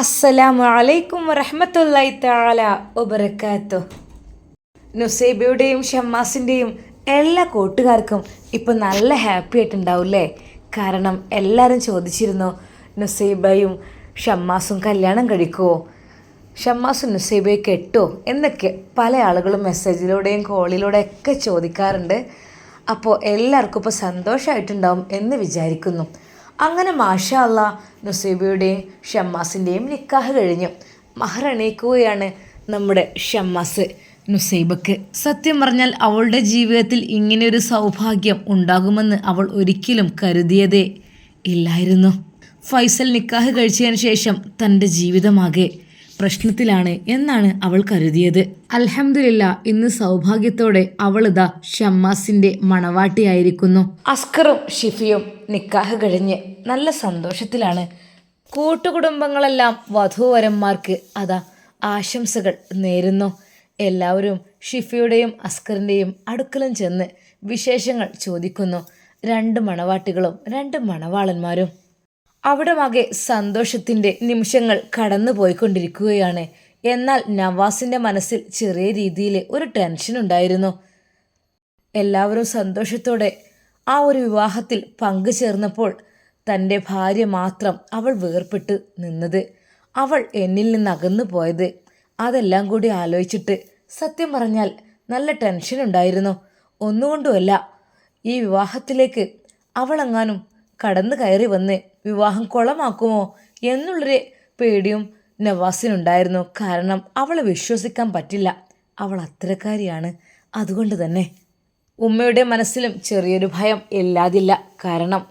അസ്സലാമു അലൈക്കും വറഹമത്തല്ലായി താല ഒബറക്കാത്തു നുസൈബയുടെയും ഷമ്മാസിന്റെയും എല്ലാ കൂട്ടുകാർക്കും ഇപ്പം നല്ല ഹാപ്പി ആയിട്ടുണ്ടാവില്ലേ? കാരണം എല്ലാവരും ചോദിച്ചിരുന്നു നുസൈബയും ഷമ്മാസും കല്യാണം കഴിക്കുമോ ഷമ്മാസും നുസൈബയെ കെട്ടോ? എന്നൊക്കെ പല ആളുകളും മെസ്സേജിലൂടെയും കോളിലൂടെയും ഒക്കെ ചോദിക്കാറുണ്ട്. അപ്പോൾ എല്ലാവർക്കും ഇപ്പോൾ സന്തോഷമായിട്ടുണ്ടാവും എന്ന് വിചാരിക്കുന്നു. അങ്ങനെ മാഷാ അല്ല നുസൈബയുടെയും ഷമ്മാസിന്റെയും നിക്കാഹ് കഴിഞ്ഞു. മഹറണീക്കുകയാണ് നമ്മുടെ ഷമ്മാസ് നുസൈബക്ക്. സത്യം പറഞ്ഞാൽ അവളുടെ ജീവിതത്തിൽ ഇങ്ങനെയൊരു സൗഭാഗ്യം ഉണ്ടാകുമെന്ന് അവൾ ഒരിക്കലും കരുതിയതേ ഇല്ലായിരുന്നു. ഫൈസൽ നിക്കാഹ് കഴിച്ചതിന് ശേഷം തന്റെ ജീവിതമാകെ പ്രശ്നത്തിലാണ് എന്നാണ് അവൾ കരുതിയത്. അൽഹംദുലില്ല ഇന്ന് സൗഭാഗ്യത്തോടെ അവളിതാ ഷമ്മാസിന്റെ മണവാട്ടിയായിരിക്കുന്നു. അസ്കറും ഷിഫിയും നിക്കാഹ് കഴിഞ്ഞ് നല്ല സന്തോഷത്തിലാണ്. കൂട്ടുകുടുംബങ്ങളെല്ലാം വധൂവരന്മാർക്ക് അതാ ആശംസകൾ നേരുന്നു. എല്ലാവരും ഷിഫിയുടെയും അസ്കറിന്റെയും അടുക്കലും ചെന്ന് വിശേഷങ്ങൾ ചോദിക്കുന്നു. രണ്ട് മണവാട്ടികളും രണ്ട് മണവാളന്മാരും. അവിടമാകെ സന്തോഷത്തിന്റെ നിമിഷങ്ങൾ കടന്നു പോയിക്കൊണ്ടിരിക്കുകയാണ് എന്നാൽ നവാസിന്റെ മനസ്സിൽ ചെറിയ രീതിയിൽ ഒരു ടെൻഷൻ ഉണ്ടായിരുന്നു. എല്ലാവരും സന്തോഷത്തോടെ ആ ഒരു വിവാഹത്തിൽ പങ്കുചേർന്നപ്പോൾ തന്റെ ഭാര്യ മാത്രം അവൾ വേർപെട്ട് നിന്നത്. അവൾ എന്നിൽ നിന്ന് അകന്നു പോയത്. അതെല്ലാം കൂടി ആലോചിച്ചിട്ട് സത്യം പറഞ്ഞാൽ നല്ല ടെൻഷൻ ഉണ്ടായിരുന്നു. ഒന്നുകൊണ്ടുമല്ല ഈ വിവാഹത്തിലേക്ക് അവളെങ്ങാനും കടന്നു കയറി വന്ന് വിവാഹം കൊളമാക്കുമോ എന്നുള്ളൊരു പേടിയും നവാസിനുണ്ടായിരുന്നു. കാരണം അവളെ വിശ്വസിക്കാൻ പറ്റില്ല. അവൾ അത്രക്കാരിയാണ് അതുകൊണ്ട് തന്നെ ഉമ്മയുടെ മനസ്സിലും ചെറിയൊരു ഭയം ഇല്ലാതില്ല. കാരണം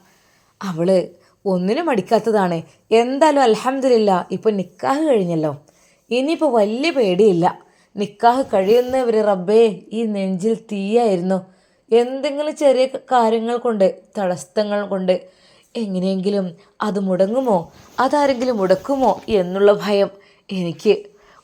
അവൾ ഒന്നിനും മടിക്കാത്തതാണ്. എന്തായാലും അലഹമില്ല ഇപ്പോൾ നിക്കാഹ് കഴിഞ്ഞല്ലോ. ഇനിയിപ്പോൾ വലിയ പേടിയില്ല. നിക്കാഹ് കഴിയുന്നവർ റബ്ബേ ഈ നെഞ്ചിൽ തീയായിരുന്നു. എന്തെങ്കിലും ചെറിയ കാര്യങ്ങൾ കൊണ്ട് തടസ്സങ്ങൾ കൊണ്ട് എങ്ങനെയെങ്കിലും അത് മുടങ്ങുമോ? അതാരെങ്കിലും മുടക്കുമോ എന്നുള്ള ഭയം എനിക്ക്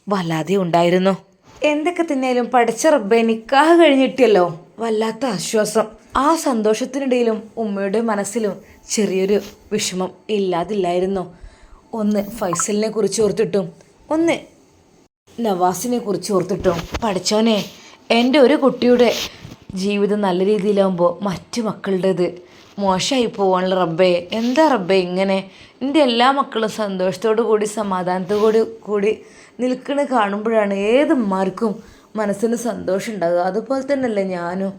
വല്ലാതെ ഉണ്ടായിരുന്നു. എന്തൊക്കെ തിന്നേലും പഠിച്ച റബ്ബെ നിക്കാഹ് കഴിഞ്ഞിട്ടല്ലോ. വല്ലാത്ത ആശ്വാസം. ആ സന്തോഷത്തിനിടയിലും ഉമ്മയുടെ മനസ്സിലും ചെറിയൊരു വിഷമം ഇല്ലാതില്ലായിരുന്നു. ഒന്ന് ഫൈസലിനെ കുറിച്ച് ഓർത്തിട്ടും ഒന്ന് നവാസിനെ കുറിച്ച് ഓർത്തിട്ടും. പഠിച്ചോനെ എന്റെ ഒരു കുട്ടിയുടെ ജീവിതം നല്ല രീതിയിലാവുമ്പോൾ മറ്റു മക്കളുടേത് മോശമായി പോവാണല്ലോ റബ്ബേ. എന്താ റബ്ബേ ഇങ്ങനെ? എന്റെ എല്ലാ മക്കളും സന്തോഷത്തോടു കൂടി സമാധാനത്തോടു കൂടി നിൽക്കണ കാണുമ്പോഴാണ് ഏത് മാർക്കും മനസ്സിന് സന്തോഷം ഉണ്ടാകുക അതുപോലെ തന്നെയല്ലേ ഞാനും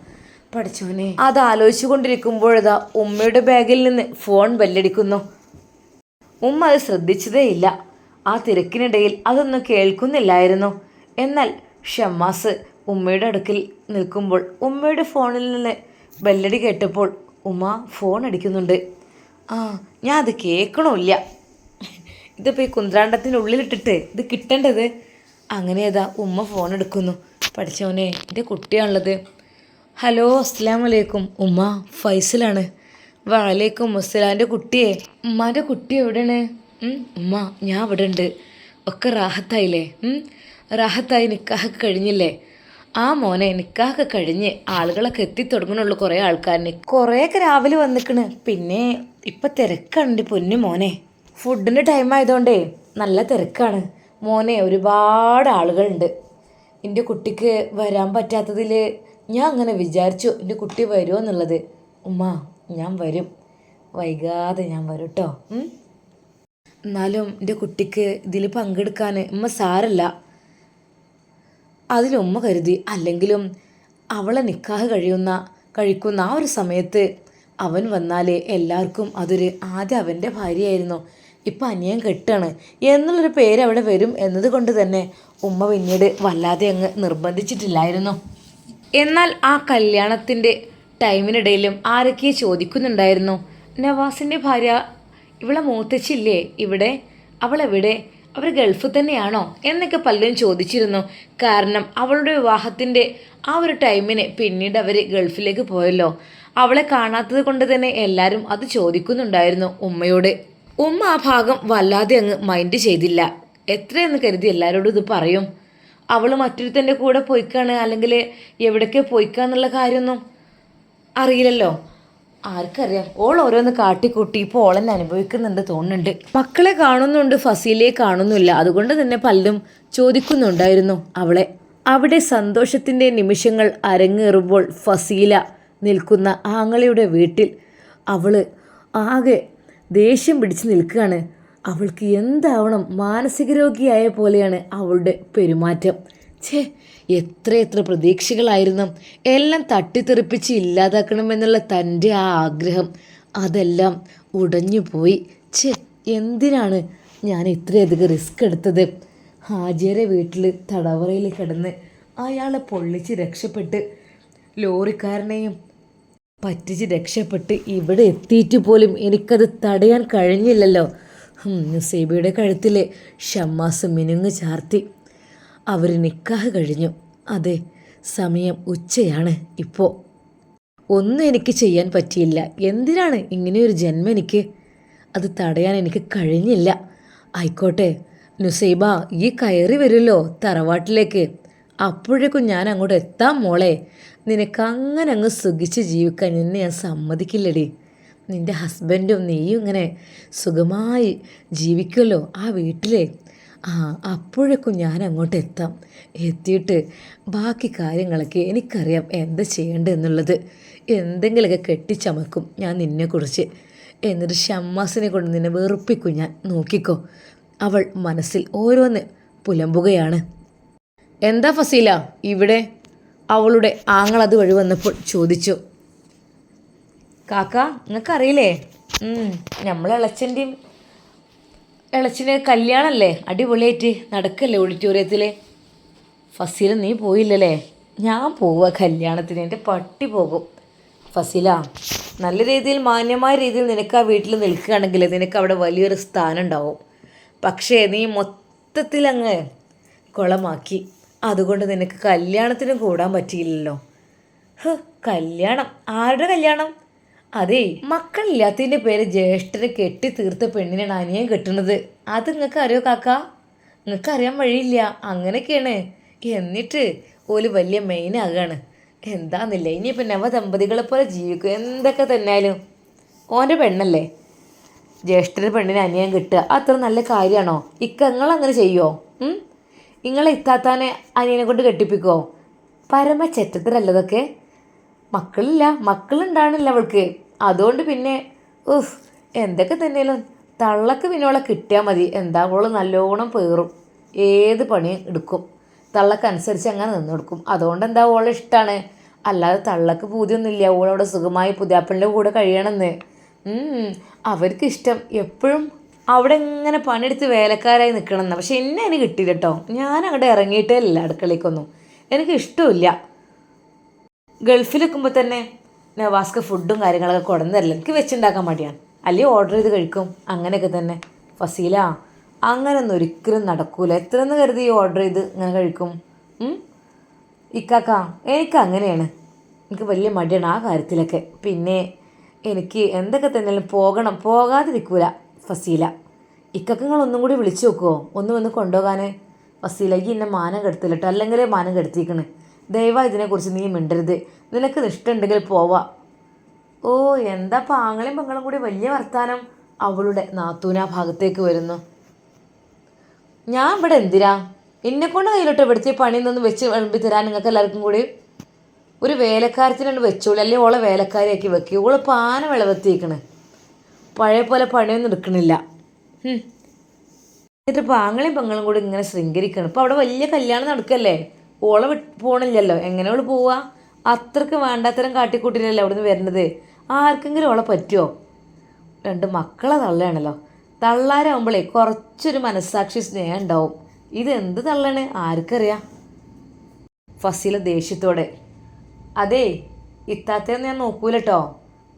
പഠിച്ചോനെ അത് ആലോചിച്ചു കൊണ്ടിരിക്കുമ്പോഴതാ ഉമ്മയുടെ ബാഗിൽ നിന്ന് ഫോൺ ബെല്ലടിക്കുന്നു. ഉമ്മ അത് ശ്രദ്ധിച്ചതേയില്ല ആ തിരക്കിനിടയിൽ അതൊന്നും കേൾക്കുന്നില്ലായിരുന്നു. എന്നാൽ ഷമ്മാസ് ഉമ്മയുടെ അടുക്കിൽ നിൽക്കുമ്പോൾ ഉമ്മയുടെ ഫോണിൽ നിന്ന് ബെല്ലടി കേട്ടപ്പോൾ ഉമ്മ ഫോൺ അടിക്കുന്നുണ്ട്. ആ ഞാൻ അത് കേൾക്കണമില്ല ഇതിപ്പോൾ ഈ കുന്ത്രാണ്ടത്തിനുള്ളിലിട്ടിട്ട് ഇത് കിട്ടേണ്ടത്? അങ്ങനെ ഏതാ ഉമ്മ ഫോൺ എടുക്കുന്നു. പഠിച്ചവനെ എന്റെ കുട്ടിയാണുള്ളത്. ഹലോ അസ്സാം വലൈക്കും ഉമ്മ ഫൈസലാണ്. വാലേക്കും മുസ്ലാന്റെ കുട്ടിയെ ഉമ്മാന്റെ കുട്ടി എവിടെയാണ്? ഉമ്മ ഞാൻ ഇവിടെ ഉണ്ട് ഒക്കെ റാഹത്തായില്ലേ? റാഹത്തായി നിക്കാഹൊക്കെ കഴിഞ്ഞില്ലേ? ആ മോനെ നിക്കാഹൊക്കെ കഴിഞ്ഞ് ആളുകളൊക്കെ എത്തിത്തുടങ്ങണുള്ളൂ കുറേ ആൾക്കാരിന്. കുറേയൊക്കെ രാവിലെ വന്നിക്കണ്. പിന്നെ ഇപ്പം തിരക്കുണ്ട് പൊന്നു മോനെ. ഫുഡിന്റെ ടൈം ആയതുകൊണ്ടേ നല്ല തിരക്കാണ്. മോനെ ഒരുപാട് ആളുകളുണ്ട്. എന്റെ കുട്ടിക്ക് വരാൻ പറ്റാത്തതിൽ ഞാൻ അങ്ങനെ വിചാരിച്ചു എന്റെ കുട്ടി വരുമോ എന്നുള്ളത്. ഉമ്മ ഞാൻ വരും. വൈകാതെ ഞാൻ വരും കേട്ടോ എന്നാലും എന്റെ കുട്ടിക്ക് ഇതിൽ പങ്കെടുക്കാൻ ഉമ്മ സാരല്ല. അതിൽ ഉമ്മ കരുതി അല്ലെങ്കിലും അവളെ നിക്കാഹ് കഴിയുന്ന കഴിക്കുന്ന ആ ഒരു സമയത്ത് അവൻ വന്നാലേ എല്ലാവർക്കും അതൊരു ആദ്യം അവന്റെ ഭാര്യയായിരുന്നു. ഇപ്പം അനിയൻ കെട്ടാണ്. എന്നുള്ളൊരു പേര് അവിടെ വരും എന്നതുകൊണ്ട് തന്നെ ഉമ്മ പിന്നീട് വല്ലാതെ അങ്ങ് നിർബന്ധിച്ചിട്ടില്ലായിരുന്നു. എന്നാൽ ആ കല്യാണത്തിന്റെ ടൈമിനിടയിലും ആരൊക്കെ ചോദിക്കുന്നുണ്ടായിരുന്നു? നവാസിന്റെ ഭാര്യ ഇവളെ മൂത്തച്ചില്ലേ ഇവിടെ? അവളെവിടെ? അവർ ഗൾഫ് തന്നെയാണോ എന്നൊക്കെ പലരും ചോദിച്ചിരുന്നു. കാരണം അവളുടെ വിവാഹത്തിന്റെ ആ ഒരു ടൈമിന് പിന്നീട് അവർ ഗൾഫിലേക്ക് പോയല്ലോ. അവളെ കാണാത്തത് കൊണ്ട് തന്നെ എല്ലാവരും അത് ചോദിക്കുന്നുണ്ടായിരുന്നു ഉമ്മയോട്. ഉമ്മ ആ ഭാഗം വല്ലാതെ അങ്ങ് മൈൻഡ് ചെയ്തില്ല. എത്രയെന്ന് കരുതി എല്ലാവരോടും ഇത് പറയും. അവൾ മറ്റൊരുത്തന്റെ കൂടെ പോയിക്കാണ് അല്ലെങ്കിൽ എവിടേക്ക് പോയിക്കാന്നുള്ള കാര്യമൊന്നും അറിയില്ലല്ലോ. ആർക്കറിയാം? ഓൾ ഓരോന്ന് കാട്ടിക്കൂട്ടി ഇപ്പോൾ ഓളെന്നെ അനുഭവിക്കുന്നുണ്ട് തോന്നുന്നുണ്ട്. മക്കളെ കാണുന്നുണ്ട് ഫസീലയെ കാണുന്നില്ല അതുകൊണ്ട് തന്നെ പലരും ചോദിക്കുന്നുണ്ടായിരുന്നു അവളെ. അവിടെ സന്തോഷത്തിന്റെ നിമിഷങ്ങൾ അരങ്ങേറുമ്പോൾ ഫസീല നിൽക്കുന്ന ആങ്ങളയുടെ വീട്ടിൽ അവൾ ആകെ ദേഷ്യം പിടിച്ച് നിൽക്കുകയാണ്. അവൾക്ക് എന്താവണം? മാനസിക രോഗിയായ പോലെയാണ് അവളുടെ പെരുമാറ്റം. ഛേ എത്രയെത്ര പ്രതീക്ഷകളായിരുന്നു. എല്ലാം തട്ടിത്തെറിപ്പിച്ച് ഇല്ലാതാക്കണമെന്നുള്ള തന്റെ ആ ആഗ്രഹം. അതെല്ലാം ഉടഞ്ഞുപോയി ഛേ എന്തിനാണ് ഞാൻ ഇത്രയധികം റിസ്ക് എടുത്തത്? ഹാജിയരെ വീട്ടിൽ തടവറയിൽ കിടന്ന് അയാളെ പൊള്ളിച്ച് രക്ഷപ്പെട്ട് ലോറിക്കാരനെയും പറ്റിച്ച് രക്ഷപ്പെട്ട് ഇവിടെ എത്തിയിട്ട് പോലും എനിക്കത് തടയാൻ കഴിഞ്ഞില്ലല്ലോ. സേബിയുടെ കഴുത്തിൽ ഷമ്മാസ് മിനുങ്ങ് ചാർത്തി. അവർ നിക്കാഹ് കഴിഞ്ഞു. അതെ സമയം ഉച്ചയാണ് ഇപ്പോൾ ഒന്നും എനിക്ക് ചെയ്യാൻ പറ്റിയില്ല. എന്തിനാണ് ഇങ്ങനെയൊരു ജന്മം എനിക്ക്? അത് തടയാൻ എനിക്ക് കഴിഞ്ഞില്ല. ആയിക്കോട്ടെ നുസൈബ ഈ കയറി വരുമല്ലോ തറവാട്ടിലേക്ക്. അപ്പോഴേക്കും ഞാൻ അങ്ങോട്ട് എത്താം മോളെ. നിനക്ക് അങ്ങനെ അങ്ങ് സുഖിച്ച് ജീവിക്കാൻ നിന്നെ ഞാൻ സമ്മതിക്കില്ലടി. നിന്റെ ഹസ്ബൻഡും നീയും ഇങ്ങനെ സുഖമായി ജീവിക്കുമല്ലോ ആ വീട്ടിലെ. ആ അപ്പോഴേക്കും ഞാൻ അങ്ങോട്ട് എത്താം. എത്തിയിട്ട് ബാക്കി കാര്യങ്ങളൊക്കെ എനിക്കറിയാം എന്താ ചെയ്യേണ്ടതെന്നുള്ളത് എന്തെങ്കിലുമൊക്കെ കെട്ടിച്ചമക്കും ഞാൻ നിന്നെക്കുറിച്ച്. എന്നിട്ട് ഷമ്മാസിനെ കൊണ്ട് നിന്നെ വെറുപ്പിക്കും ഞാൻ. നോക്കിക്കോ. അവൾ മനസ്സിൽ ഓരോന്ന് പുലമ്പുകയാണ്. എന്താ ഫസീല ഇവിടെ? അവളുടെ ആങ്ങൾ അത് വഴി വന്നപ്പോൾ ചോദിച്ചു. കാക്ക നിങ്ങൾക്കറിയില്ലേ? നമ്മളെ ഇളച്ചന്റെയും ഇളച്ചിന് കല്യാണമല്ലേ അടിപൊളിയായിട്ട് നടക്കല്ലേ ഓഡിറ്റോറിയത്തിൽ ഫസീല നീ പോയില്ലല്ലേ? ഞാൻ പോവുക കല്യാണത്തിന്. എന്റെ പട്ടി പോകും. ഫസീല നല്ല രീതിയിൽ മാന്യമായ രീതിയിൽ നിനക്ക് ആ വീട്ടിൽ നിൽക്കുകയാണെങ്കിൽ നിനക്ക് അവിടെ വലിയൊരു സ്ഥാനം ഉണ്ടാവും പക്ഷേ നീ മൊത്തത്തിൽ അങ്ങ് കുളമാക്കി. അതുകൊണ്ട് നിനക്ക് കല്യാണത്തിനും കൂടാൻ പറ്റിയില്ലല്ലോ. കല്യാണം. ആരുടെ കല്യാണം? അതേ മക്കളില്ലാത്തതിന്റെ പേര് ജ്യേഷ്ഠനെ കെട്ടി തീർത്ത പെണ്ണിനാണ് അനിയൻ കെട്ടുന്നത് അത് നിങ്ങൾക്ക് അറിയോ കാക്ക? നിങ്ങൾക്ക് അറിയാൻ വഴിയില്ല. അങ്ങനെയൊക്കെയാണ്. എന്നിട്ട് ഓൽ വലിയ മെയിൻ ആകാണ്. എന്താന്നില്ല ഇനിയിപ്പോൾ നവദമ്പതികളെ പോലെ ജീവിക്കും. എന്തൊക്കെ തന്നെയാലും ഓന്റെ പെണ്ണല്ലേ? ജ്യേഷ്ഠന് പെണ്ണിന് അനിയൻ കിട്ടുക അത്ര നല്ല കാര്യമാണോ? ഇക്ക നിങ്ങളങ്ങനെ ചെയ്യുമോ നിങ്ങളെ ഇത്താത്താനെ അനിയനെ കൊണ്ട് കെട്ടിപ്പിക്കുമോ പരമ ചെറ്റത്തിലല്ലതൊക്കെ മക്കളില്ല മക്കളുണ്ടാണില്ല അവൾക്ക്. അതുകൊണ്ട് പിന്നെ ഉഫ് എന്തൊക്കെ തന്നെയാലും തള്ളക്ക് പിന്നോളെ കിട്ടിയാൽ മതി. എന്താ അവൾ നല്ലോണം പേറും. ഏത് പണിയും എടുക്കും. തള്ളക്കനുസരിച്ച് അങ്ങനെ നിന്ന് കൊടുക്കും. അതുകൊണ്ട് എന്താ ഓളെ ഇഷ്ടമാണ് അല്ലാതെ തള്ളക്ക് പൂതിയൊന്നുമില്ല. ഓളവിടെ സുഖമായി പുതിയാപ്പിളിന്റെ കൂടെ കഴിയണമെന്ന്. അവർക്ക് ഇഷ്ടം. എപ്പോഴും അവിടെ ഇങ്ങനെ പണിയെടുത്ത് വേലക്കാരായി നിൽക്കണം എന്നാ. പക്ഷെ എന്നെ അതിന് കിട്ടിയില്ല കേട്ടോ ഞാൻ അങ്ങോട്ട് ഇറങ്ങിയിട്ടേ ഇല്ല അടുക്കളയ്ക്കൊന്നും. എനിക്ക് ഇഷ്ടമില്ല ഗൾഫിൽ നിൽക്കുമ്പോൾ തന്നെ നവാസ്ക്ക് ഫുഡും കാര്യങ്ങളൊക്കെ തരില്ല എനിക്ക് വെച്ചുണ്ടാക്കാൻ മടിയാണ്. അല്ലെങ്കിൽ ഓർഡർ ചെയ്ത് കഴിക്കും. അങ്ങനെയൊക്കെ തന്നെ. ഫസീല അങ്ങനൊന്നും ഒരിക്കലും നടക്കൂല. എത്രയെന്ന് കരുതി ഓർഡർ ചെയ്ത് ഇങ്ങനെ കഴിക്കും? ഇക്കാക്ക എനിക്ക് അങ്ങനെയാണ്. എനിക്ക് വലിയ മടിയാണ് ആ കാര്യത്തിലൊക്കെ. പിന്നെ എനിക്ക് എന്തൊക്കെ തന്നെയാലും പോകണം. പോകാതിരിക്കൂല ഫസീല. ഇക്കൊക്കെ നിങ്ങൾ ഒന്നും കൂടി വിളിച്ചു നോക്കുമോ ഒന്ന് വന്ന് കൊണ്ടുപോകാൻ ഫസീല ഈ എന്നെ മാനം കെടുത്തില്ല കേട്ടോ അല്ലെങ്കിലേ മാനം കെടുത്തിക്കണ്. ദയവാ ഇതിനെക്കുറിച്ച് നീ മിണ്ടരുത്. നിനക്ക് ഇഷ്ടമുണ്ടെങ്കിൽ പോവാ. ഓ എന്താ പാങ്ങളും പെങ്ങളും കൂടി വലിയ വർത്താനം? അവളുടെ നാത്തൂന ഭാഗത്തേക്ക് വരുന്നു. ഞാൻ ഇവിടെ എന്തിനാ? എന്നെ കൊണ്ട് കയ്യിലോട്ട് ഇവിടുത്തെ നിന്ന് വെച്ച് വിളമ്പി തരാൻ നിങ്ങൾക്ക് എല്ലാവർക്കും കൂടി ഒരു വേലക്കാരത്തിനാണ് വെച്ചോളൂ. അല്ലെങ്കിൽ ഓളെ വേലക്കാരിയാക്കി വെക്കുക ഓൾ പാന വിളവെത്തിക്കണ് പഴയ പോലെ പണിയൊന്നും എടുക്കണില്ല. എന്നിട്ട് പാങ്ങളും പെങ്ങളും കൂടി ഇങ്ങനെ ശൃംഗരിക്കണം. ഇപ്പം അവിടെ വലിയ കല്യാണം നടക്കല്ലേ? ഓളെ വി പോണില്ലല്ലോ. എങ്ങനെ ഓൾ പോവാ? അത്രയ്ക്ക് വേണ്ടാത്തരം കാട്ടിക്കൂട്ടിലല്ലേ അവിടുന്ന് വരുന്നത് ആർക്കെങ്കിലും ഓളെ പറ്റുമോ രണ്ട് മക്കളെ തള്ളയാണല്ലോ. തള്ളാരാകുമ്പോഴേ കുറച്ചൊരു മനസ്സാക്ഷി സ്നേഹം ഉണ്ടാവും. ഇത് എന്ത് തള്ളാണ് ആർക്കറിയാം. ഫസീല ദേഷ്യത്തോടെ. അതേ ഇത്താത്തേന്ന് ഞാൻ നോക്കൂല കേട്ടോ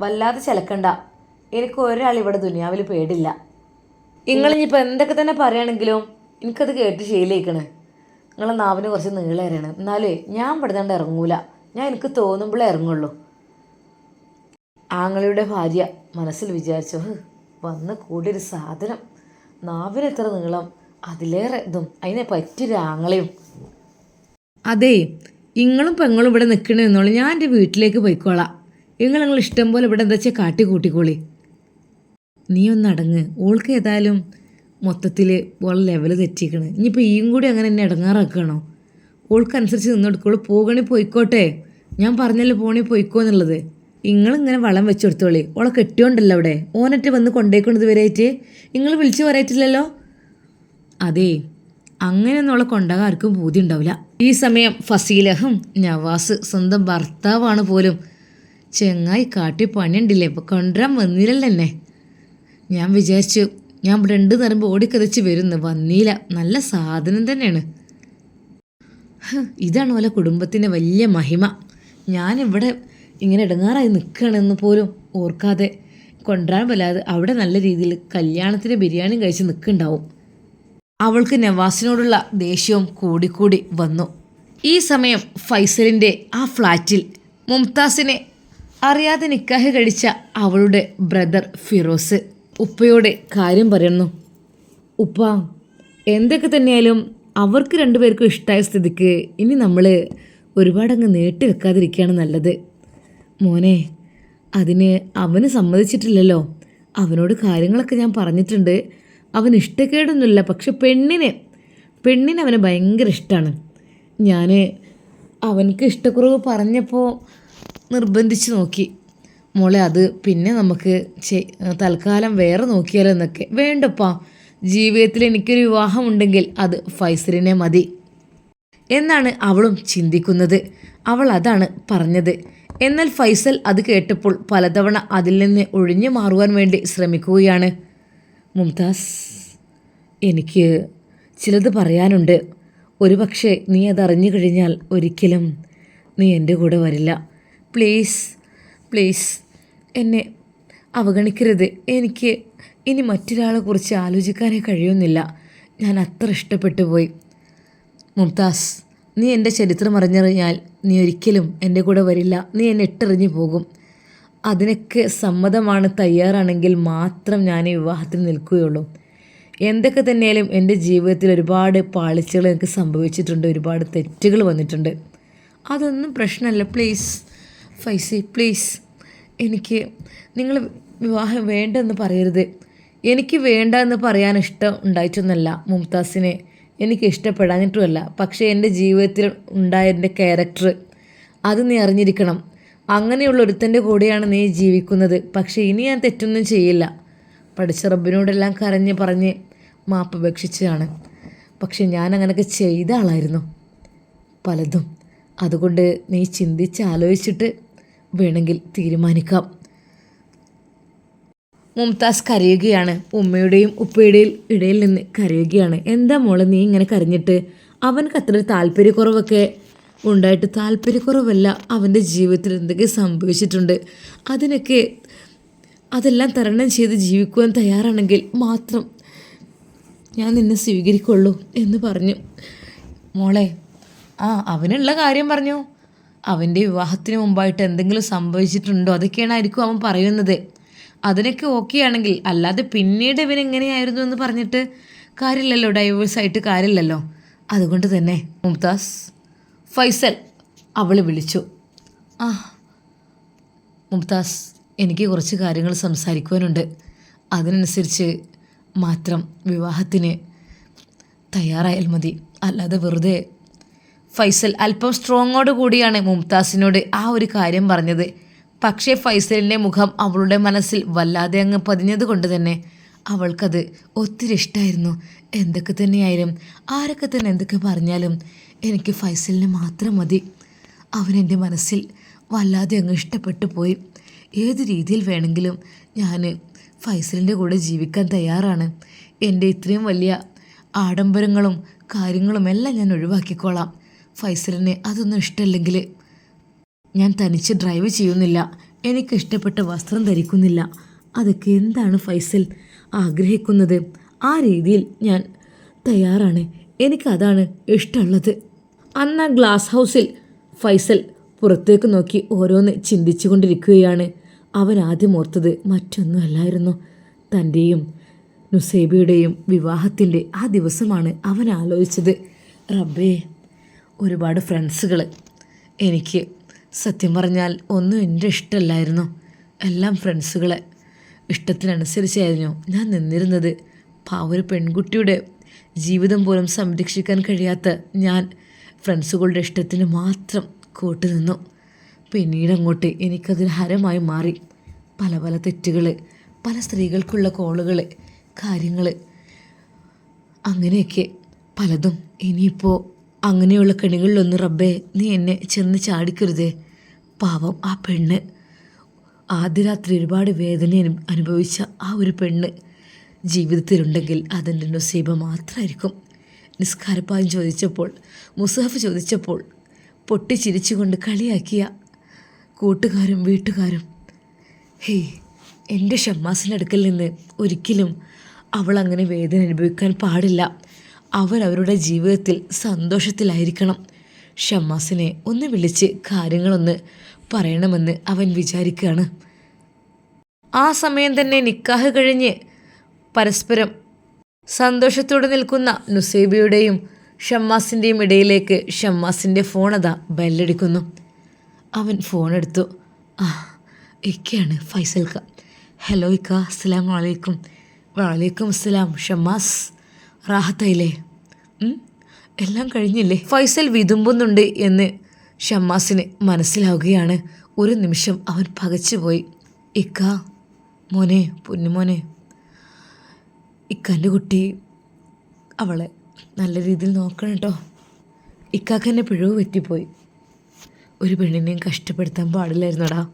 വല്ലാതെ ചിലക്കണ്ട. എനിക്ക് ഒരാൾ ഇവിടെ ദുനിയാവിൽ പേടില്ല. നിങ്ങളിപ്പോൾ എന്തൊക്കെ തന്നെ പറയുകയാണെങ്കിലും എനിക്കത് കേട്ട് ശീലിക്കണ് നിങ്ങളെ നാവിന് കുറച്ച് നീളേരാണ് എന്നാലേ ഞാൻ ഇവിടെ ഇറങ്ങൂല. ഞാൻ എനിക്ക് തോന്നുമ്പോഴേ ഇറങ്ങുള്ളൂ. ആങ്ങളുടെ ഭാര്യ മനസ്സിൽ വിചാരിച്ചു "ഹ്, വന്ന് കൂടിയൊരു സാധനം. നാവിന് എത്ര നീളം? അതിലേറെ ഇതും. അതിനെ പറ്റിയൊരു ആങ്ങളെയും. അതെ ഇങ്ങളും പെങ്ങളും ഇവിടെ നിൽക്കണമെന്നുള്ളൂ ഞാൻ എന്റെ വീട്ടിലേക്ക് പോയിക്കോളാം. നിങ്ങൾ നിങ്ങൾ ഇഷ്ടം പോലെ ഇവിടെ എന്താ വെച്ചാൽ കാട്ടി കൂട്ടിക്കോളി നീ ഒന്ന് അടങ്ങ്. ഓൾക്ക് ഏതായാലും മൊത്തത്തിൽ ഓളെ ലെവൽ തെറ്റിക്കണ്. ഇനിയിപ്പോൾ ഈയും കൂടി അങ്ങനെ എന്നെ ഇടങ്ങാറാക്കുകയാണോ? ഓൾക്കനുസരിച്ച് നിന്നെടുക്കോളൂ പോകണി പോയിക്കോട്ടെ. ഞാൻ പറഞ്ഞല്ലോ പോണി പോയിക്കോ എന്നുള്ളത്. നിങ്ങളിങ്ങനെ വളം വെച്ച് കൊടുത്തോളി ഓളെ കെട്ടിയോണ്ടല്ലോ അവിടെ. ഓനറ്റ് വന്ന് കൊണ്ടേക്കൊണ്ട് ഇതുവരെയായിട്ട് നിങ്ങൾ വിളിച്ചു പറയറ്റില്ലല്ലോ അതേ. അങ്ങനെയൊന്നും അവളെ കൊണ്ടാകാൻ ആർക്കും ബോധ്യം ഉണ്ടാവില്ല ഈ സമയം ഫസീലഹും നവാസ് സ്വന്തം ഭർത്താവാണ് പോലും. ചെങ്ങായി കാട്ടി പണിയുണ്ടില്ലേ? ഇപ്പം കൊണ്ടുവരാൻ വന്നില്ലല്ലോ എന്നെ. ഞാൻ വിചാരിച്ചു ഞാൻ രണ്ടു നേരം തരുമ്പോൾ ഓടിക്കതച്ച് വരുന്നു. വന്നില്ല നല്ല സാധനം തന്നെയാണ്. ഇതാണ് പോലെ കുടുംബത്തിന്റെ വലിയ മഹിമ. ഞാനിവിടെ ഇങ്ങനെ ഇടങ്ങാറായി നിൽക്കുകയാണെന്ന് പോലും ഓർക്കാതെ കൊണ്ടുവരാൻ വല്ലാതെ അവിടെ നല്ല രീതിയിൽ കല്യാണത്തിന് ബിരിയാണി കഴിച്ച് നിൽക്കുന്നുണ്ടാവും. അവൾക്ക് നവാസിനോടുള്ള ദേഷ്യവും കൂടിക്കൂടി വന്നു. ഈ സമയം ഫൈസലിന്റെ ആ ഫ്ലാറ്റിൽ മുംതാസിനെ അറിയാതെ നിക്കാഹ് കഴിച്ച അവളുടെ ബ്രദർ ഫിറോസ്. ഉപ്പയോട് കാര്യം പറയുന്നു ഉപ്പ എന്തൊക്കെ തന്നെയായാലും അവർക്ക് രണ്ടുപേർക്കും ഇഷ്ടമായ സ്ഥിതിക്ക് ഇനി നമ്മൾ ഒരുപാടങ്ങ് നീട്ടി വെക്കാതിരിക്കുകയാണ് നല്ലത്. മോനെ അതിന് അവന് സമ്മതിച്ചിട്ടില്ലല്ലോ. അവനോട് കാര്യങ്ങളൊക്കെ ഞാൻ പറഞ്ഞിട്ടുണ്ട്. അവൻ ഇഷ്ടക്കേടൊന്നുമില്ല പക്ഷെ പെണ്ണിനെ പെണ്ണിന് അവന് ഭയങ്കര ഇഷ്ടമാണ് ഞാൻ അവനക്ക് ഇഷ്ടക്കുറവ് പറഞ്ഞപ്പോൾ നിർബന്ധിച്ച് നോക്കി. മോളെ അത് പിന്നെ നമുക്ക് തൽക്കാലം വേറെ നോക്കിയാലോ എന്നൊക്കെ. വേണ്ടപ്പാ. ജീവിതത്തിൽ എനിക്കൊരു വിവാഹം ഉണ്ടെങ്കിൽ അത് ഫൈസലിനെ മതി. എന്നാണ് അവളും ചിന്തിക്കുന്നത്. അവൾ അതാണ് പറഞ്ഞത്. എന്നാൽ ഫൈസൽ അത് കേട്ടപ്പോൾ പലതവണ അതിൽ നിന്ന് ഒഴിഞ്ഞു മാറുവാൻ വേണ്ടി ശ്രമിക്കുകയാണ്. മുംതാസ് എനിക്ക് ചിലത് പറയാനുണ്ട്. ഒരു പക്ഷേ നീ അതറിഞ്ഞു കഴിഞ്ഞാൽ ഒരിക്കലും നീ എന്റെ കൂടെ വരില്ല. Please please. എന്നെ അവഗണിക്കരുത്. എനിക്ക് ഇനി മറ്റൊരാളെ കുറിച്ച് ആലോചിക്കാനേ കഴിയുന്നില്ല. ഞാൻ അത്ര ഇഷ്ടപ്പെട്ടു പോയി മുംതാസ് നീ എന്റെ ചരിത്രം അറിഞ്ഞറിഞ്ഞാൽ നീ ഒരിക്കലും എന്റെ കൂടെ വരില്ല. നീ എന്നെ ഇട്ടെറിഞ്ഞു പോകും. അതിനൊക്കെ സമ്മതമാണ് തയ്യാറാണെങ്കിൽ മാത്രം ഞാൻ ഈ വിവാഹത്തിൽ നിൽക്കുകയുള്ളൂ. എന്തൊക്കെ തന്നെയാലും എന്റെ ജീവിതത്തിൽ ഒരുപാട് പാളിച്ചകൾ എനിക്ക് സംഭവിച്ചിട്ടുണ്ട്. ഒരുപാട് തെറ്റുകൾ വന്നിട്ടുണ്ട്. അതൊന്നും പ്രശ്നമല്ല. പ്ലീസ് ഫൈസി പ്ലീസ് എനിക്ക് നിങ്ങൾ വിവാഹം വേണ്ടെന്ന് പറയരുത്. എനിക്ക് വേണ്ട എന്ന് പറയാൻ ഇഷ്ടം ഉണ്ടായിട്ടൊന്നുമല്ല മുംതാസിനെ. എനിക്ക് ഇഷ്ടപ്പെടാഞ്ഞിട്ടുമല്ല. പക്ഷേ എന്റെ ജീവിതത്തിൽ ഉണ്ടായ എന്റെ ക്യാരക്ടർ അത് നീ അറിഞ്ഞിരിക്കണം. അങ്ങനെയുള്ള ഒരുത്തന്റെ കൂടെയാണ് നീ ജീവിക്കുന്നത്. പക്ഷേ ഇനി ഞാൻ തെറ്റൊന്നും ചെയ്യില്ല. പഠിച്ച റബ്ബിനോടെല്ലാം കരഞ്ഞ് പറഞ്ഞ് മാപ്പ് അപേക്ഷിച്ചതാണ് പക്ഷെ ഞാൻ അങ്ങനെയൊക്കെ ചെയ്ത ആളായിരുന്നു. പലതും. അതുകൊണ്ട് നീ ചിന്തിച്ച് ആലോചിച്ചിട്ട് വേണമെങ്കിൽ തീരുമാനിക്കാം. മുംതാസ് കരയുകയാണ്. ഉമ്മയുടെയും ഉപ്പയുടെയും ഇടയിൽ നിന്ന് കരയുകയാണ്. എന്താ മോളെ നീ ഇങ്ങനെ കരഞ്ഞിട്ട്? അവനക്ക് അത്ര താല്പര്യക്കുറവൊക്കെ ഉണ്ടായിട്ട് താല്പര്യക്കുറവല്ല അവന്റെ ജീവിതത്തിൽ എന്തൊക്കെ സംഭവിച്ചിട്ടുണ്ട്. അതിനൊക്കെ അതെല്ലാം തരണം ചെയ്ത് ജീവിക്കുവാൻ തയ്യാറാണെങ്കിൽ മാത്രം ഞാൻ നിന്നെ സ്വീകരിക്കുള്ളൂ എന്ന് പറഞ്ഞു. മോളെ ആ അവനുള്ള കാര്യം പറഞ്ഞു. അവന്റെ വിവാഹത്തിന് മുമ്പായിട്ട് എന്തെങ്കിലും സംഭവിച്ചിട്ടുണ്ടോ? അതൊക്കെയാണ് ആയിരിക്കും അവൻ പറയുന്നത്. അതിനൊക്കെ ഓക്കെ ആണെങ്കിൽ അല്ലാതെ പിന്നീട് ഇവൻ എങ്ങനെയായിരുന്നു എന്ന് പറഞ്ഞിട്ട് കാര്യമില്ലല്ലോ ഡൈവേഴ്സ് ആയിട്ട് കാര്യമില്ലല്ലോ. അതുകൊണ്ട് തന്നെ മുംതാസ് ഫൈസൽ അവൾ വിളിച്ചു. ആ മുംതാസ് എനിക്ക് കുറച്ച് കാര്യങ്ങൾ സംസാരിക്കുവാനുണ്ട്. അതിനനുസരിച്ച് മാത്രം വിവാഹത്തിന് തയ്യാറായാൽ മതി. അല്ലാതെ വെറുതെ ഫൈസൽ അല്പം സ്ട്രോങ്ങോട് കൂടിയാണ് മുംതാസിനോട് ആ ഒരു കാര്യം പറഞ്ഞത്. പക്ഷേ ഫൈസലിന്റെ മുഖം അവളുടെ മനസ്സിൽ വല്ലാതെ അങ്ങ് പതിഞ്ഞത് കൊണ്ട് തന്നെ അവൾക്കത് ഒത്തിരി ഇഷ്ടമായിരുന്നു എന്തൊക്കെ തന്നെയായാലും ആരൊക്കെ തന്നെ എന്തൊക്കെ പറഞ്ഞാലും എനിക്ക് ഫൈസലിനെ മാത്രം മതി. അവൻ എന്റെ മനസ്സിൽ വല്ലാതെ അങ്ങ് ഇഷ്ടപ്പെട്ടു പോയി. ഏത് രീതിയിൽ വേണമെങ്കിലും ഞാൻ ഫൈസലിന്റെ കൂടെ ജീവിക്കാൻ തയ്യാറാണ്. എന്റെ ഇത്രയും വലിയ ആഡംബരങ്ങളും കാര്യങ്ങളും എല്ലാം ഞാൻ ഒഴിവാക്കിക്കോളാം. ഫൈസലിന് അതൊന്നും ഇഷ്ടമല്ലെങ്കിൽ ഞാൻ തനിച്ച് ഡ്രൈവ് ചെയ്യുന്നില്ല. എനിക്ക് ഇഷ്ടപ്പെട്ട വസ്ത്രം ധരിക്കുന്നില്ല. അതൊക്കെ എന്താണ് ഫൈസൽ ആഗ്രഹിക്കുന്നത്? ആ രീതിയിൽ ഞാൻ തയ്യാറാണ്. എനിക്കതാണ് ഇഷ്ടമുള്ളത്. അന്ന് ആ ഗ്ലാസ് ഹൗസിൽ ഫൈസൽ പുറത്തേക്ക് നോക്കി ഓരോന്ന് ചിന്തിച്ചു കൊണ്ടിരിക്കുകയാണ്. അവൻ ആദ്യം ഓർത്തത് മറ്റൊന്നുമല്ലായിരുന്നു തന്റെയും നുസൈബയുടെയും വിവാഹത്തിന്റെ ആ ദിവസമാണ് അവൻ ആലോചിച്ചത്. റബ്ബേ ഒരുപാട് ഫ്രണ്ട്സുകൾ എനിക്ക് സത്യം പറഞ്ഞാൽ ഒന്നും എന്റെ ഇഷ്ടമല്ലായിരുന്നു. എല്ലാം ഫ്രണ്ട്സുകളെ. ഇഷ്ടത്തിനനുസരിച്ചായിരുന്നു ഞാൻ നിന്നിരുന്നത്. ആ ഒരു പെൺകുട്ടിയുടെ ജീവിതം പോലും സംരക്ഷിക്കാൻ കഴിയാത്ത ഞാൻ ഫ്രണ്ട്സുകളുടെ ഇഷ്ടത്തിന് മാത്രം കൂട്ടുനിന്നു പിന്നീട് അങ്ങോട്ട് എനിക്കതൊരു ഹരമായി മാറി. പല പല തെറ്റുകൾ പല സ്ത്രീകൾക്കുള്ള കോളുകൾ കാര്യങ്ങൾ അങ്ങനെയൊക്കെ പലതും ഇനിയിപ്പോൾ അങ്ങനെയുള്ള കെണികളിലൊന്ന് റബ്ബേ നീ എന്നെ ചെന്ന് ചാടിക്കരുതേ. പാവം ആ പെണ്ണ്. ആദ്യ രാത്രി ഒരുപാട് വേദന അനുഭവിച്ച ആ ഒരു പെണ്ണ് ജീവിതത്തിലുണ്ടെങ്കിൽ അതെന്റെ നൊസീബ മാത്രമായിരിക്കും നിസ്കാരപ്പായം ചോദിച്ചപ്പോൾ മുസാഫ് ചോദിച്ചപ്പോൾ പൊട്ടിച്ചിരിച്ചുകൊണ്ട് കളിയാക്കിയ കൂട്ടുകാരും വീട്ടുകാരും ഹേയ് എന്റെ ഷമ്മാസിന്റെ അടുക്കൽ നിന്ന് ഒരിക്കലും അവൾ അങ്ങനെ വേദന അനുഭവിക്കാൻ പാടില്ല. അവരവരുടെ ജീവിതത്തിൽ സന്തോഷത്തിലായിരിക്കണം. ഷമ്മാസിനെ ഒന്ന് വിളിച്ച് കാര്യങ്ങളൊന്ന് പറയണമെന്ന് അവൻ വിചാരിക്കുകയാണ് ആ സമയം തന്നെ നിക്കാഹ് കഴിഞ്ഞ് പരസ്പരം സന്തോഷത്തോടെ നിൽക്കുന്ന നുസൈബയുടെയും ഷമ്മാസിന്റെയും ഇടയിലേക്ക് ഷമ്മാസിന്റെ ഫോൺ അതാ ബെല്ലടിക്കുന്നു. അവൻ ഫോൺ എടുത്തു. ആ ഇക്കയാണ് ഫൈസൽക്ക. ഹലോ ഇക്ക അസ്സലാം വലൈക്കും വലൈക്കും അസ്സലാം ഷമ്മാസ്. റാഹത്തായില്ലേ? എല്ലാം കഴിഞ്ഞില്ലേ? ഫൈസൽ വിതുമ്പുന്നുണ്ട് എന്ന് ഷമ്മാസിന് മനസ്സിലാവുകയാണ്. ഒരു നിമിഷം അവൻ പകച്ചുപോയി. ഇക്ക മോനെ പൊന്നുമോനെ. ഇക്കാന്റെ കുട്ടി അവളെ നല്ല രീതിയിൽ നോക്കണം കേട്ടോ ഇക്കാക്ക് എന്നെ പിഴവ് പറ്റിപ്പോയി. ഒരു പെണ്ണിനെയും കഷ്ടപ്പെടുത്താൻ പാടില്ലായിരുന്നടാ?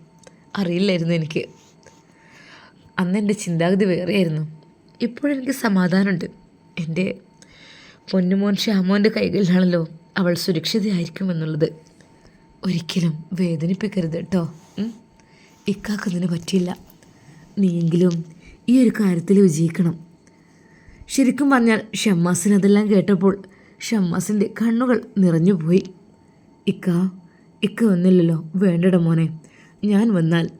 അറിയില്ലായിരുന്നു എനിക്ക്. അന്ന് എന്റെ ചിന്താഗതി വേറെയായിരുന്നു. ഇപ്പോഴെനിക്ക് സമാധാനമുണ്ട്. എന്റെ പൊന്നുമോൻ ശ്യാമോന്റെ കൈകളിലാണല്ലോ അവൾ സുരക്ഷിതയായിരിക്കുമെന്നുള്ളത്. ഒരിക്കലും വേദനിപ്പിക്കരുത് കേട്ടോ? ഇക്കാക്കതിന് പറ്റില്ല നീയെങ്കിലും ഈ ഒരു കാര്യത്തിൽ വിജയിക്കണം. ശരിക്കും പറഞ്ഞാൽ ഷമ്മാസിന് അതെല്ലാം കേട്ടപ്പോൾ ഷമ്മാസിന്റെ കണ്ണുകൾ നിറഞ്ഞുപോയി ഇക്ക ഇക്ക വന്നില്ലല്ലോ വേണ്ടട മോനെ. ഞാൻ വന്നാൽ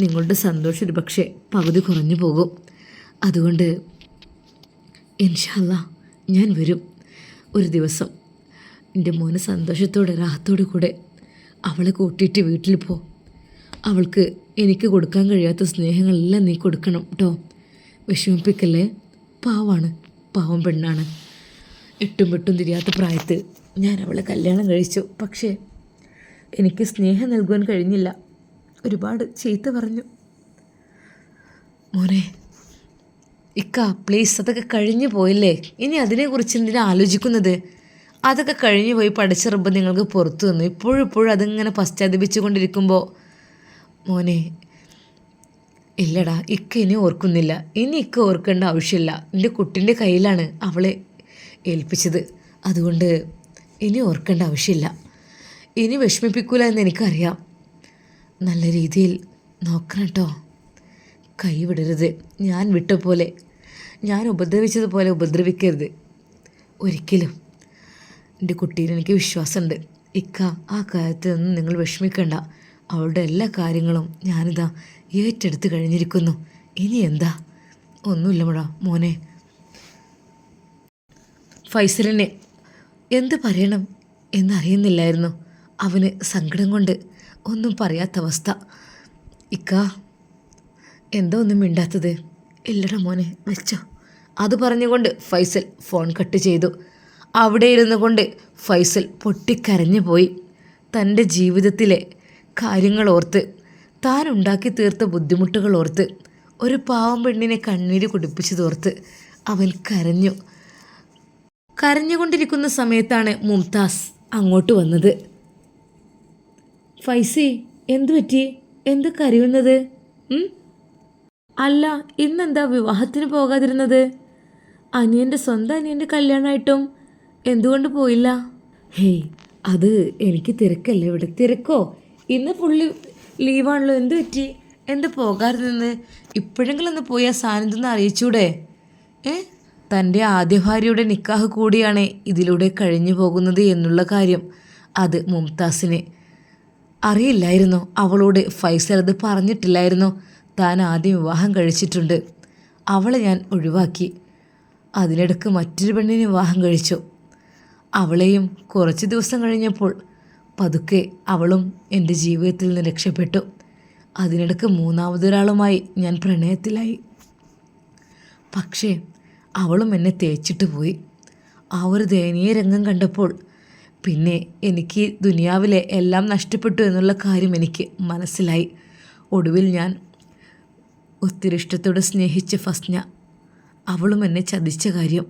നിങ്ങളുടെ സന്തോഷം ഒരു പക്ഷേ പകുതി കുറഞ്ഞു പോകും. അതുകൊണ്ട് ഇൻഷല്ല ഞാൻ വരും. ഒരു ദിവസം എന്റെ മോന് സന്തോഷത്തോടെ രാഹത്തോടു കൂടെ അവളെ കൂട്ടിയിട്ട് വീട്ടിൽ പോ. അവൾക്ക് എനിക്ക് കൊടുക്കാൻ കഴിയാത്ത സ്നേഹങ്ങളെല്ലാം നീ കൊടുക്കണം കേട്ടോ വിഷമിപ്പിക്കല്ലേ? പാവാണ് പാവം പെണ്ണാണ്. എട്ടും പെട്ടും തിരിയാത്ത പ്രായത്ത് ഞാൻ അവളെ കല്യാണം കഴിച്ചു. പക്ഷേ എനിക്ക് സ്നേഹം നൽകുവാൻ കഴിഞ്ഞില്ല. ഒരുപാട് ചീത്ത പറഞ്ഞു. മോനെ ഇക്ക പ്ലീസ് അതൊക്കെ കഴിഞ്ഞു പോയില്ലേ? ഇനി അതിനെക്കുറിച്ച് എന്തിനാ ആലോചിക്കുന്നത്? അതൊക്കെ കഴിഞ്ഞു പോയി പഠിച്ച റബ്ബ് നിങ്ങൾക്ക് പുറത്തു തന്നു. ഇപ്പോഴും ഇപ്പോഴും അതിങ്ങനെ പശ്ചാത്തപിച്ചു കൊണ്ടിരിക്കുമ്പോൾ മോനെ ഇല്ലടാ ഇക്ക ഇനി ഓർക്കുന്നില്ല. ഇനി ഇക്ക ഓർക്കേണ്ട ആവശ്യമില്ല. എന്റെ കുട്ടിന്റെ കയ്യിലാണ് അവളെ ഏൽപ്പിച്ചത്. അതുകൊണ്ട് ഇനി ഓർക്കേണ്ട ആവശ്യമില്ല. ഇനി വിഷമിപ്പിക്കൂല എന്ന് എനിക്കറിയാം. നല്ല രീതിയിൽ നോക്കണം കേട്ടോ. കൈ വിടരുത് ഞാൻ വിട്ട പോലെ ഞാൻ ഉപദ്രവിച്ചതുപോലെ ഉപദ്രവിക്കരുത്. ഒരിക്കലും. എന്റെ കുട്ടിയിൽ എനിക്ക് വിശ്വാസമുണ്ട്. ഇക്ക ആ കാര്യത്തിൽ നിന്ന് നിങ്ങൾ വിഷമിക്കണ്ട. അവളുടെ എല്ലാ കാര്യങ്ങളും ഞാനിതാ ഏറ്റെടുത്ത് കഴിഞ്ഞിരിക്കുന്നു. ഇനി എന്താ? ഒന്നുമില്ല മുഴ മോനെ. ഫൈസലിനെ എന്ത് പറയണം എന്നറിയുന്നില്ലായിരുന്നു. അവന് സങ്കടം കൊണ്ട് ഒന്നും പറയാത്ത അവസ്ഥ. ഇക്ക എന്താ ഒന്നും മിണ്ടാത്തത്? ഇല്ലട മോനെ വെച്ചോ. അത് പറഞ്ഞുകൊണ്ട് ഫൈസൽ ഫോൺ കട്ട് ചെയ്തു. അവിടെ ഇരുന്നു കൊണ്ട് ഫൈസൽ പൊട്ടിക്കരഞ്ഞു പോയി. തന്റെ ജീവിതത്തിലെ കാര്യങ്ങൾ ഓർത്ത് താൻ ഉണ്ടാക്കി തീർത്ത ബുദ്ധിമുട്ടുകൾ ഓർത്ത് ഒരു പാവം പെണ്ണിനെ കണ്ണീര് കുടിപ്പിച്ചതോർത്ത് അവൻ കരഞ്ഞു. കരഞ്ഞുകൊണ്ടിരിക്കുന്ന സമയത്താണ് മുംതാസ് അങ്ങോട്ട് വന്നത്. ഫൈസി എന്തു പറ്റി? എന്ത് കരയുന്നത്? അല്ല ഇന്നെന്താ വിവാഹത്തിന് പോകാതിരുന്നത്? അനിയന്റെ സ്വന്തം അനിയന്റെ കല്യാണമായിട്ടും എന്തുകൊണ്ട് പോയില്ല? ഹേയ് അത് എനിക്ക് തിരക്കല്ലേ ഇവിടെ തിരക്കോ? ഇന്ന് ഫുള്ള് ലീവാണല്ലോ എന്ത് പറ്റി? എന്ത് പോകാതിരുന്ന് ഇപ്പോഴെങ്കിലും ഒന്ന് പോയി ആ സാന്നിധ്യം അറിയിച്ചൂടെ? ഏ? തന്റെ ആദ്യ ഭാര്യയുടെ നിക്കാഹ് കൂടിയാണ് ഇതിലൂടെ കഴിഞ്ഞു പോകുന്നത് എന്നുള്ള കാര്യം അത് മുംതാസിന് അറിയില്ലായിരുന്നു. അവളോട് ഫൈസൽ അത് പറഞ്ഞിട്ടില്ലായിരുന്നു. താൻ ആദ്യം വിവാഹം കഴിച്ചിട്ടുണ്ട്. അവളെ ഞാൻ ഒഴിവാക്കി. അതിനിടക്ക് മറ്റൊരു പെണ്ണിനെ വിവാഹം കഴിച്ചു. അവളെയും കുറച്ച് ദിവസം കഴിഞ്ഞപ്പോൾ പതുക്കെ അവളും എന്റെ ജീവിതത്തിൽ നിന്ന് രക്ഷപ്പെട്ടു. അതിനിടക്ക് മൂന്നാമതൊരാളുമായി ഞാൻ പ്രണയത്തിലായി. പക്ഷേ അവളും എന്നെ തേച്ചിട്ട് പോയി. ആ ഒരു ദയനീയ രംഗം കണ്ടപ്പോൾ പിന്നെ എനിക്ക് ദുനിയാവിലെ എല്ലാം നഷ്ടപ്പെട്ടു എന്നുള്ള കാര്യം എനിക്ക് മനസ്സിലായി. ഒടുവിൽ ഞാൻ ഒത്തിരി ഇഷ്ടത്തോടെ സ്നേഹിച്ച ഫസ്ന. അവളും എന്നെ ചതിച്ച കാര്യം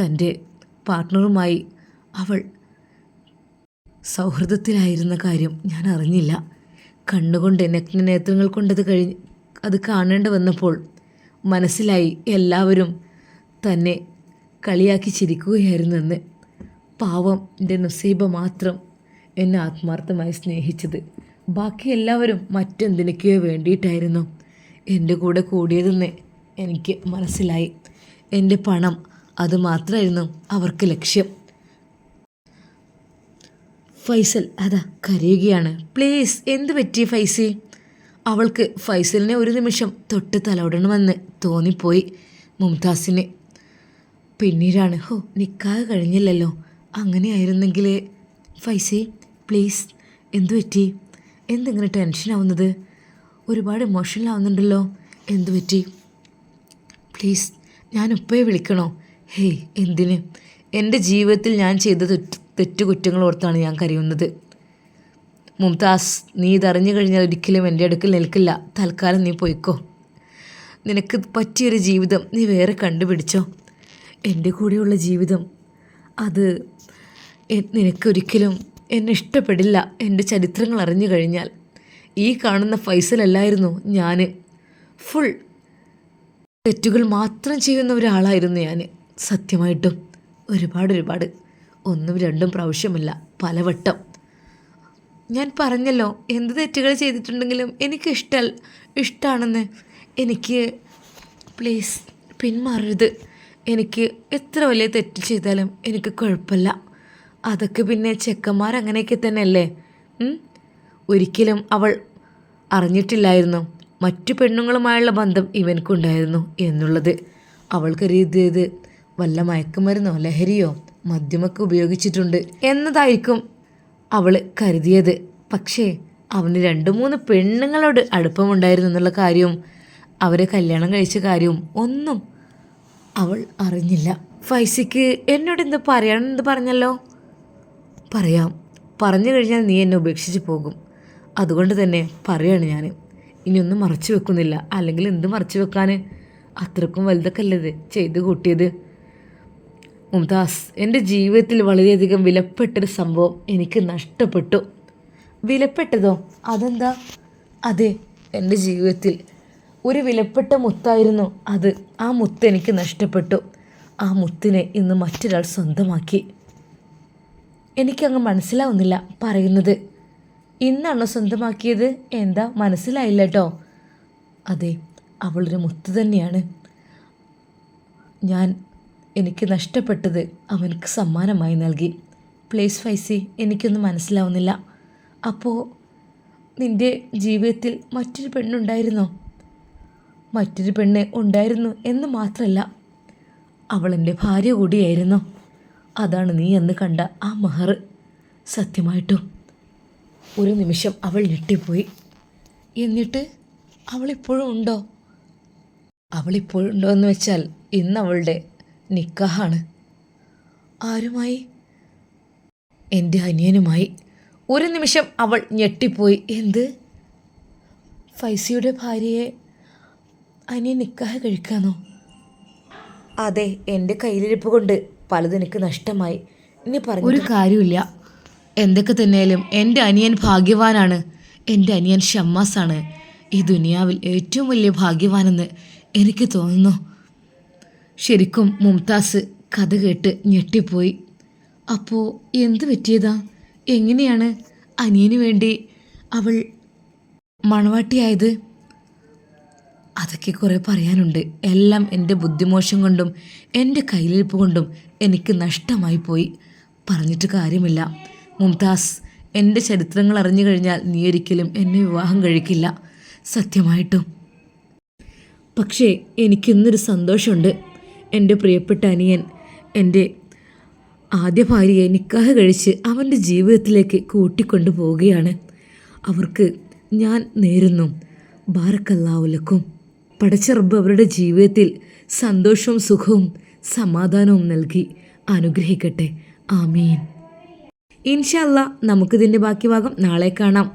തന്റെ പാർട്ട്ണറുമായി അവൾ സൗഹൃദത്തിലായിരുന്ന കാര്യം ഞാൻ അറിഞ്ഞില്ല. കണ്ണുകൊണ്ട് നഗ്ന നേത്രങ്ങൾ കൊണ്ടത് കഴിഞ്ഞ് അത് കാണേണ്ടി വന്നപ്പോൾ മനസ്സിലായി എല്ലാവരും തന്നെ കളിയാക്കി ചിരിക്കുകയായിരുന്നെന്ന് പാവം എന്റെ നസീബ മാത്രം എന്നെ ആത്മാർത്ഥമായി സ്നേഹിച്ചത്. ബാക്കി എല്ലാവരും മറ്റെന്തിനൊക്കെയോ വേണ്ടിയിട്ടായിരുന്നു. എന്റെ കൂടെ കൂടിയതെന്ന് എനിക്ക് മനസ്സിലായി. എന്റെ പണം അത് മാത്രമായിരുന്നു അവർക്ക് ലക്ഷ്യം. ഫൈസൽ അതാ കരയുകയാണ്. പ്ലീസ് എന്ത് പറ്റി ഫൈസി? അവൾക്ക് ഫൈസലിനെ ഒരു നിമിഷം തൊട്ട് തലോടണമെന്ന് തോന്നിപ്പോയി മുംതാസിന്. പിന്നീടാണ്. ഹോ നിക്കാ കഴിഞ്ഞില്ലല്ലോ. അങ്ങനെയായിരുന്നെങ്കിൽ ഫൈസി പ്ലീസ് എന്തു പറ്റി? എന്തിങ്ങനെ ടെൻഷനാവുന്നത്? ഒരുപാട് ഇമോഷണൽ ആവുന്നുണ്ടല്ലോ. എന്തു പറ്റി? പ്ലീസ് ഞാൻ ഉപ്പയെ വിളിക്കണോ? ഹേയ് എന്തിന്? എന്റെ ജീവിതത്തിൽ ഞാൻ ചെയ്ത തെറ്റു കുറ്റങ്ങൾ ഓർത്താണ് ഞാൻ കരയുന്നത്. മുംതാസ് നീ ഇതറിഞ്ഞു കഴിഞ്ഞാൽ ഒരിക്കലും എന്റെ അടുക്കൽ നിൽക്കില്ല. തൽക്കാലം നീ പോയിക്കോ. നിനക്ക് പറ്റിയൊരു ജീവിതം നീ വേറെ കണ്ടുപിടിച്ചോ? എന്റെ കൂടെയുള്ള ജീവിതം അത് നിനക്കൊരിക്കലും എന്നെ ഇഷ്ടപ്പെടില്ല. എന്റെ ചരിത്രങ്ങൾ അറിഞ്ഞു കഴിഞ്ഞാൽ ഈ കാണുന്ന ഫൈസലല്ലായിരുന്നു ഞാൻ ഫുൾ തെറ്റുകൾ മാത്രം ചെയ്യുന്ന ഒരാളായിരുന്നു ഞാൻ സത്യമായിട്ടും ഒരുപാട് ഒരുപാട്. ഒന്നും രണ്ടും പ്രാവശ്യമല്ല പലവട്ടം. ഞാൻ പറഞ്ഞല്ലോ എന്ത് തെറ്റുകൾ ചെയ്തിട്ടുണ്ടെങ്കിലും എനിക്ക് ഇഷ്ട ഇഷ്ടമാണെന്ന് എനിക്ക് പ്ലീസ് പിന്മാറരുത്. എനിക്ക് എത്ര വലിയ തെറ്റ് ചെയ്താലും എനിക്ക് കുഴപ്പമില്ല. അതൊക്കെ പിന്നെ ചെക്കന്മാർ അങ്ങനെയൊക്കെ തന്നെയല്ലേ? ഒരിക്കലും അവൾ അറിഞ്ഞിട്ടില്ലായിരുന്നു. മറ്റു പെണ്ണുങ്ങളുമായുള്ള ബന്ധം ഇവൻക്കുണ്ടായിരുന്നു എന്നുള്ളത്. അവൾക്ക് രീതിയത് വല്ല മയക്കുമരുന്നോ ലഹരിയോ മദ്യമൊക്കെ ഉപയോഗിച്ചിട്ടുണ്ട് എന്നതായിരിക്കും അവൾ കരുതിയത്. പക്ഷേ അവന് രണ്ട് മൂന്ന് പെണ്ണുങ്ങളോട് അടുപ്പമുണ്ടായിരുന്നു എന്നുള്ള കാര്യവും അവരെ കല്യാണം കഴിച്ച കാര്യവും ഒന്നും അവൾ അറിഞ്ഞില്ല. ഫൈസിക്ക് എന്നോട് എന്ത് പറയണമെന്ന് പറഞ്ഞല്ലോ? പറയാം. പറഞ്ഞു കഴിഞ്ഞാൽ നീ എന്നെ ഉപേക്ഷിച്ച് പോകും. അതുകൊണ്ട് തന്നെ പറയാണ് ഞാൻ ഇനിയൊന്നും മറച്ചു വെക്കുന്നില്ല. അല്ലെങ്കിൽ എന്ത് മറച്ചു വെക്കാൻ അത്രക്കും വലുതൊക്കെ അല്ലത് ചെയ്ത് കൂട്ടിയത്? മുംതാസ് എന്റെ ജീവിതത്തിൽ വളരെയധികം വിലപ്പെട്ടൊരു സംഭവം എനിക്ക് നഷ്ടപ്പെട്ടു. വിലപ്പെട്ടതോ? അതെന്താ? അതെ എന്റെ ജീവിതത്തിൽ ഒരു വിലപ്പെട്ട മുത്തായിരുന്നു അത്. ആ മുത്ത് എനിക്ക് നഷ്ടപ്പെട്ടു. ആ മുത്തിനെ ഇന്ന് മറ്റൊരാൾ സ്വന്തമാക്കി. എനിക്കങ്ങ് മനസ്സിലാവുന്നില്ല പറയുന്നത്. ഇന്നാണോ സ്വന്തമാക്കിയത്? എന്താ മനസ്സിലായില്ല കേട്ടോ അതെ അവളൊരു മുത്ത് തന്നെയാണ്. ഞാൻ എനിക്ക് നഷ്ടപ്പെട്ടത് അവനക്ക് സമ്മാനമായി നൽകി. പ്ലേസ് ഫൈസി എനിക്കൊന്നും മനസ്സിലാവുന്നില്ല. അപ്പോൾ നിന്റെ ജീവിതത്തിൽ മറ്റൊരു പെണ്ണുണ്ടായിരുന്നോ? മറ്റൊരു പെണ്ണ് ഉണ്ടായിരുന്നു എന്ന് മാത്രമല്ല അവൾ എന്റെ ഭാര്യ കൂടിയായിരുന്നു. അതാണ് നീ എന്ന് കണ്ട ആ മഹർ. സത്യമായിട്ടും. ഒരു നിമിഷം അവൾ ഞെട്ടിപ്പോയി. എന്നിട്ട് അവളിപ്പോഴും ഉണ്ടോ? അവളിപ്പോഴും ഉണ്ടോ എന്ന് വെച്ചാൽ ഇന്ന് അവളുടെ നിക്കാഹാണ്. ആരുമായി? എന്റെ അനിയനുമായി. ഒരു നിമിഷം അവൾ ഞെട്ടിപ്പോയി. എന്ത്? ഫൈസിയുടെ ഭാര്യയെ അനിയൻ നിക്കാഹ കഴിക്കാനോ അതെ എന്റെ കയ്യിലിരിപ്പ് കൊണ്ട് പലതും എനിക്ക് നഷ്ടമായി. ഇനി പറഞ്ഞു ഒരു കാര്യമില്ല എന്തൊക്കെ തന്നെയാലും എന്റെ അനിയൻ ഭാഗ്യവാനാണ്. എന്റെ അനിയൻ ഷമ്മാസാണ്. ഈ ദുനിയാവിൽ ഏറ്റവും വലിയ ഭാഗ്യവാനെന്ന് എനിക്ക് തോന്നുന്നു. ശരിക്കും മുംതാസ് കഥ കേട്ട് ഞെട്ടിപ്പോയി. അപ്പോൾ എന്ത് പറ്റിയതാ? എങ്ങനെയാണ് അനിയന് വേണ്ടി അവൾ മണവാട്ടിയായത്? അതൊക്കെ കുറേ പറയാനുണ്ട്. എല്ലാം എന്റെ ബുദ്ധിമോശം കൊണ്ടും എന്റെ കയ്യിലിരിപ്പ് കൊണ്ടും എനിക്ക് നഷ്ടമായി പോയി. പറഞ്ഞിട്ട് കാര്യമില്ല. മുംതാസ് എന്റെ ചരിത്രങ്ങൾ അറിഞ്ഞു കഴിഞ്ഞാൽ നീ ഒരിക്കലും എന്നെ വിവാഹം കഴിക്കില്ല. സത്യമായിട്ടും. പക്ഷേ എനിക്കിന്നൊരു സന്തോഷമുണ്ട്. എന്റെ പ്രിയപ്പെട്ട അനിയൻ എന്റെ ആദ്യ ഭാര്യയെ നിക്കാഹ് കഴിച്ച് അവന്റെ ജീവിതത്തിലേക്ക് കൂട്ടിക്കൊണ്ടു പോവുകയാണ്. അവർക്ക് ഞാൻ നേരുന്നു. ബാറക്കല്ലാവുലക്കും പടച്ച റബ്ബ് അവരുടെ ജീവിതത്തിൽ സന്തോഷവും സുഖവും സമാധാനവും നൽകി അനുഗ്രഹിക്കട്ടെ. ആമീൻ. ഇൻഷല്ല നമുക്കിതിന്റെ ബാക്കി ഭാഗം നാളെ കാണാം.